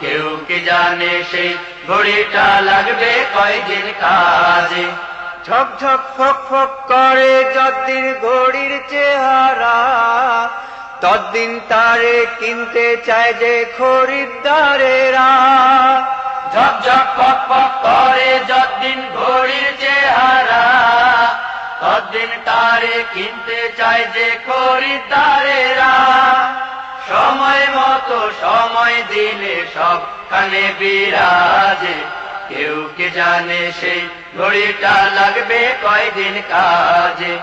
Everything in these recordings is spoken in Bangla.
কেউ কি জানে সেই ঘড়িটা লাগবে কয়দিন কাজে? ঝক ঝক ফক ফক করে যদ্দিন ঘড়ির চেহারা, তদ্দিন তারে কিনতে চায় যে খরিদ্দারেরা। ঝকঝক ফক ফক করে যদ্দিন ঘড়ির চেহারা, তদ্দিন তারে কিনতে চায় যে খরিদ্দারেরা। সময় মতো সময় দিলে সবখানে বিরাজে। কেউ কে জানে সেই ঘড়িটা লাগবে কয়দিন কাজে।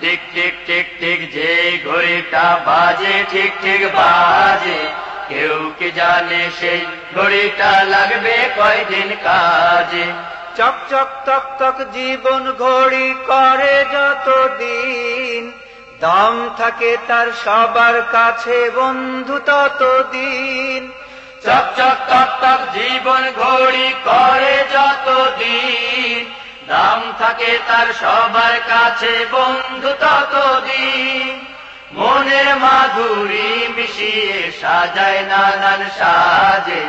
টিক টিক টিক টিক, যে ঘড়িটা বাজে ঠিক ঠিক বাজে। কেউ কে জানে সেই ঘড়িটা লাগবে কয়দিন কাজে। চক চক তক তক জীবন ঘড়ি করে যত দিন দাম থাকে তার সবার কাছে বন্ধু তত দিন চক চক টক জীবন ঘড়ি করে যত দিন দাম থাকে তার সবার কাছে বন্ধু তত দিন মনের মাধুরী মিশিয়ে সাজায় নানান সাজে।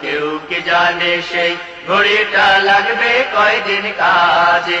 কেউ কি জানে সেই ঘড়িটা লাগবে কয়দিন কাজে?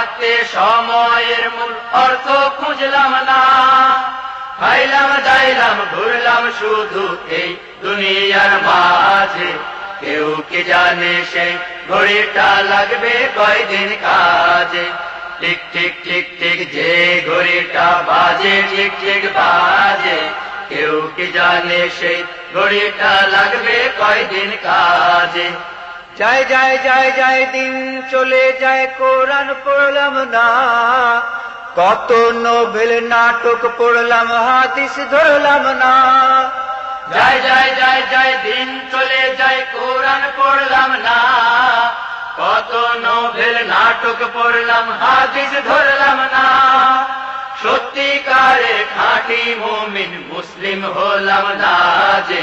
থাকতে সময়ের মূল অর্থ খুঁজলাম না। খাইলাম, যাইলাম, ঘুরলাম শুধু এই দুনিয়ার মাঝে। কেউ কি জানে সেই ঘড়িটা লাগবে কয়দিন কাজে? টিক টিক টিক টিক, যে ঘড়িটা বাজে ঠিক ঠিক বাজে। কেউ কি জানে সেই ঘড়িটা লাগবে কয়দিন কাজে? যায় যায় যায় যায়, দিন চলে যায়, কোরআন পড়লাম না। কত নোবেল নাটক পড়লাম, হাদিস ধরলাম না। যায় যায় যায় যায়, দিন চলে যায়, কোরআন পড়লাম না। কত নোভেল নাটক পড়লাম, হাদিস ধরলাম না। সত্যিকারে খাঁটি মুমিন মুসলিম হলাম না যে